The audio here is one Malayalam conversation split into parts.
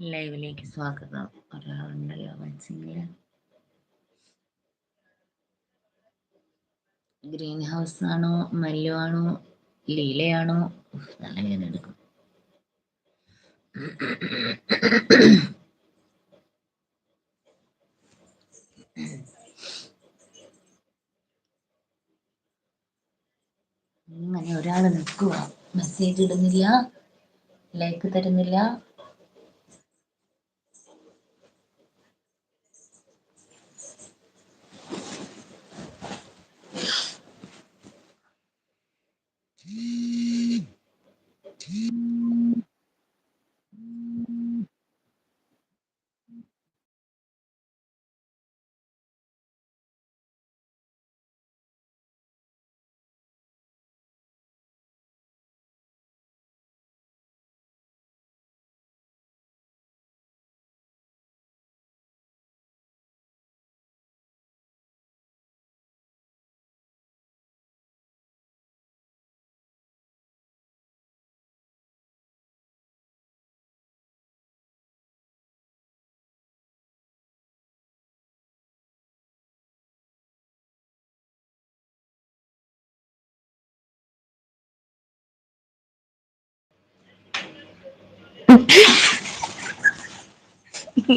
ലൈവിലേക്ക് സ്വാഗതം. ഒരാളുണ്ടല്ലോ മനസ്സിലെ ഗ്രീൻ ഹൗസ് ആണോ മല്ലു ആണോ ലീലയാണോ നല്ല ഞാൻ എടുക്കും. അങ്ങനെ ഒരാൾ നിൽക്കുക മെസ്സേജ് ഇടുന്നില്ല ലൈക്ക് തരുന്നില്ല.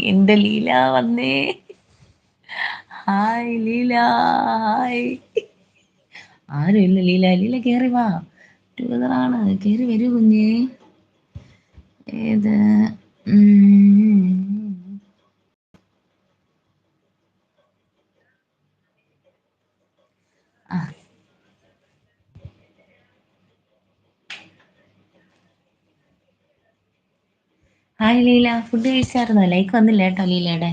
എന്റെ ലീല വന്നേ. Hi Leela hi. ആരും ഇല്ല ലീല? ലീല കേറി വാ. ടുഗദറാണ്. കേറി വരൂ കുഞ്ഞേ. ഏത്? ഹായ് ലീല ഫുഡ് കഴിച്ചായിരുന്നോ? ലൈക്ക് വന്നില്ല കേട്ടോ ലീലയുടെ?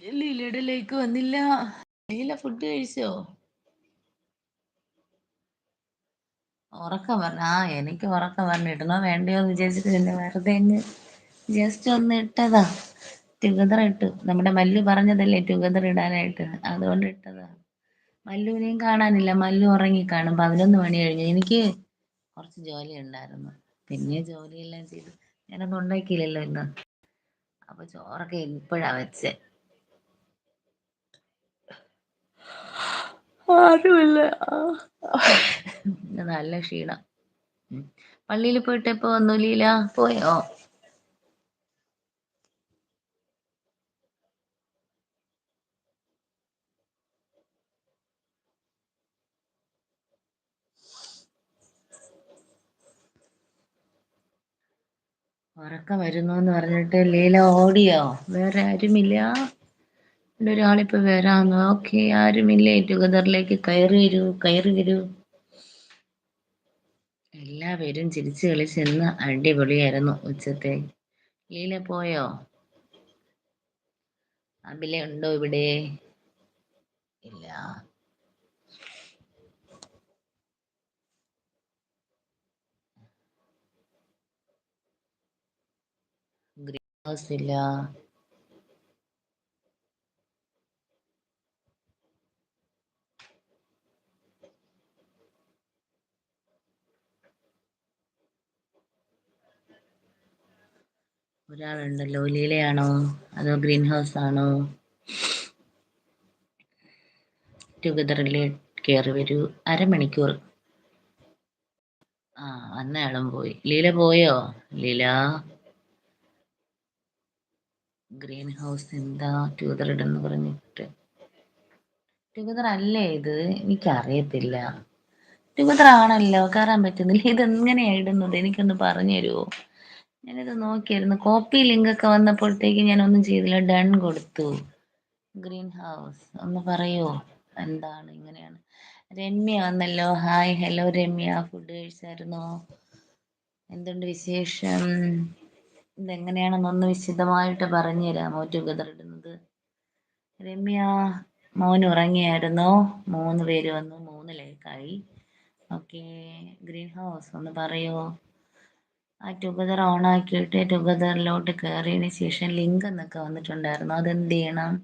ലീലയുടെ ലൈക്ക് വന്നില്ല. ലീല ഫുഡ് കഴിച്ചോ? ഉറക്കം പറഞ്ഞു ആ എനിക്ക് ഉറക്കം പറഞ്ഞു ഇടണോ വേണ്ടയോ എന്ന് വിചാരിച്ചിട്ട് പിന്നെ വെറുതെ ജസ്റ്റ് ഒന്ന് ഇട്ടതാ. ടുഗദർ ഇട്ടു. നമ്മുടെ മല്ലു പറഞ്ഞതല്ലേ ടുഗദർ ഇടാനായിട്ട്? അതുകൊണ്ട് ഇട്ടതാ. മല്ലുവിനെയും കാണാനില്ല. മല്ലു ഉറങ്ങി കാണും. പതിനൊന്ന് മണി കഴിഞ്ഞു. എനിക്ക് കുറച്ച് ജോലി ഉണ്ടായിരുന്നു. പിന്നെ ജോലിയെല്ലാം ചെയ്തു. ഞാനൊന്നും ഉണ്ടാക്കിയില്ലല്ലോ ഇന്ന്. അപ്പൊ ചോറൊക്കെ ഇപ്പോഴാ വെച്ചേ. ആരുമില്ല. നല്ല ക്ഷീണം. പള്ളിയിൽ പോയിട്ട് എപ്പോ ഒന്നുമില്ല ലീല പോയോ? ഉറക്കം വരുന്നു എന്ന് പറഞ്ഞിട്ട് ലീല ഓടിയോ? വേറെ ആരുമില്ല. ഇവിടെ ഒരാളിപ്പോ വരാന്ന്. ഓക്കെ ആരുമില്ലേ. ടുഗദറിലേക്ക് കയറി വരൂ കയറി വരൂ. എല്ലാവരും ചിരിച്ചു കളിച്ചെന്ന് അടിപൊളിയായിരുന്നു ഉച്ചത്തെ. ലീല പോയോ? അബില ഉണ്ടോ ഇവിടെ? ഇല്ല. ഫാസില ഒരാളുണ്ടല്ലോ ലീലയാണോ അതോ ഗ്രീൻ ഹൗസ് ആണോ ടുഗദറിൽ കയറി വരൂ. അരമണിക്കൂർ. ആ അന്നയാളും പോയി. ലീല പോയോ? ലീല? ഗ്രീൻ ഹൗസ് എന്താ ട്യൂതറിഡ് എന്ന് പറഞ്ഞിട്ട്. ട്യൂതർ അല്ലേ ഇത്? എനിക്കറിയത്തില്ല. ട്യൂതർ ആണല്ലോ കയറാൻ പറ്റുന്നില്ല. ഇതെങ്ങനെയാ ഇടുന്നത്? എനിക്കൊന്ന് പറഞ്ഞു തരുമോ ഞാനിത് നോക്കിയായിരുന്നു. കോപ്പി ലിങ്ക് ഒക്കെ വന്നപ്പോഴത്തേക്ക് ഞാൻ ഒന്നും ചെയ്തില്ല. ഡൺ കൊടുത്തു. Green house. ഒന്ന് പറയോ? എന്താണ് ഇങ്ങനെയാണ്? രമ്യ വന്നല്ലോ. ഹായ്. ഹലോ രമ്യ. ഫുഡ് കഴിച്ചായിരുന്നോ? എന്തുണ്ട് വിശേഷം? ഇതെങ്ങനെയാണെന്നൊന്ന് വിശദമായിട്ട് പറഞ്ഞു തരാമോ ടുഗദർ ഇടുന്നത്. രമ്യ മോൻ ഉറങ്ങിയായിരുന്നു? മൂന്ന് പേര് വന്നു മൂന്ന് ലേക്കായി. ഓക്കെ ഗ്രീൻ ഹൗസ് ഒന്ന് പറയോ. ആ ടുഗദർ ഓൺ ആക്കിയിട്ട് ടുഗദറിലോട്ട് കയറിയതിന് ശേഷം ലിങ്ക് എന്നൊക്കെ വന്നിട്ടുണ്ടായിരുന്നു. അതെന്ത് ചെയ്യണം?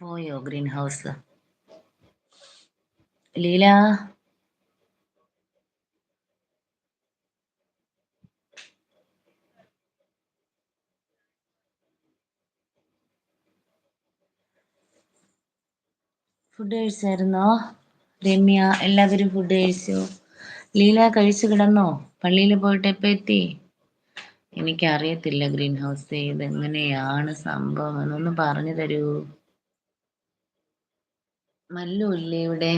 പോയോ ഗ്രീൻ ഹൗസ്? ലീല? ഫുഡ് കഴിച്ചായിരുന്നോ? രമ്യ എല്ലാവരും ഫുഡ് കഴിച്ചു. ലീല കഴിച്ചു കിടന്നോ? പള്ളിയിൽ പോയിട്ട് എപ്പോ എത്തി? എനിക്കറിയത്തില്ല ഗ്രീൻ ഹൗസ് ഇത് എങ്ങനെയാണ് സംഭവം എന്നൊന്ന് പറഞ്ഞു തരൂ. മല്ലു ഇവിടെ?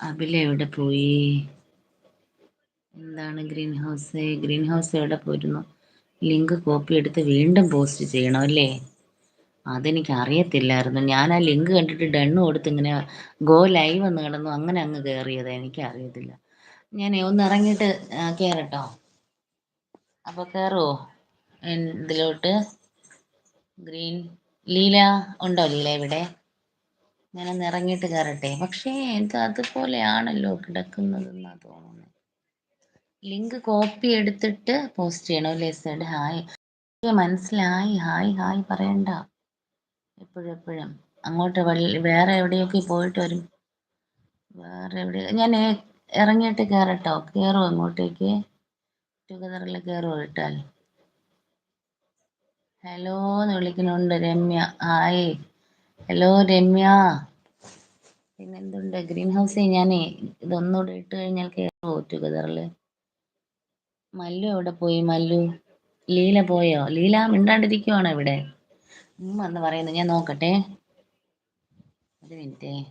അബില എവിടെ പോയി? എന്താണ് ഗ്രീൻ ഹൗസ് ഗ്രീൻ ഹൗസ് എവിടെ പോയിരുന്നു? ലിങ്ക് കോപ്പി എടുത്ത് വീണ്ടും പോസ്റ്റ് ചെയ്യണം അല്ലേ? അതെനിക്ക് അറിയത്തില്ലായിരുന്നു ഞാൻ ആ ലിങ്ക് കണ്ടിട്ട് ഡണ്ണ് കൊടുത്ത് ഇങ്ങനെ ഗോ ലൈവ് എന്ന് കിടന്നു. അങ്ങനെ അങ്ങ് കയറിയത്. എനിക്ക് അറിയത്തില്ല ഞാൻ ഒന്ന് ഇറങ്ങിയിട്ട് കയറട്ടോ കേറട്ടോ. അപ്പൊ കയറുവോ ഇതിലോട്ട്. ഗ്രീൻ ലീല ഉണ്ടോ? ലീല ഇവിടെ? ഞാനൊന്ന് ഇറങ്ങിയിട്ട് കയറട്ടെ പക്ഷേ ഇത് അതുപോലെയാണല്ലോ കിടക്കുന്നതെന്നാ തോന്നുന്നത് ലിങ്ക് കോപ്പി എടുത്തിട്ട് പോസ്റ്റ് ചെയ്യണം അല്ലേ സെഡ് ഹായ്. മനസ്സിലായി. ഹായ് ഹായ് പറയണ്ട. എപ്പോഴും അങ്ങോട്ട് വേറെ എവിടെയൊക്കെ പോയിട്ട് വരും? വേറെ എവിടെ? ഞാൻ ഇറങ്ങിയിട്ട് കയറട്ടോ കയറുമോ അങ്ങോട്ടേക്ക്. ടുഗദറിൽ കയറുമോ ഇട്ടാൽ ഹലോ എന്ന് വിളിക്കുന്നുണ്ട് രമ്യ. ഹായ്. ഹലോ രമ്യ. പിന്നെന്തുണ്ട്? ഗ്രീൻ ഹൗസേ ഞാൻ ഇതൊന്നുകൂടെ ഇട്ട് കഴിഞ്ഞാൽ കയറുമോ ടുഗദറിൽ. മല്ലു എവിടെ പോയി? മല്ലു ലീല പോയോ? ലീല മിണ്ടാണ്ടിരിക്കുവാണോ ഇവിടെ? ഉം എന്ന് പറയുന്നു ഞാൻ നോക്കട്ടെ. ഒരു മിനിറ്റേ.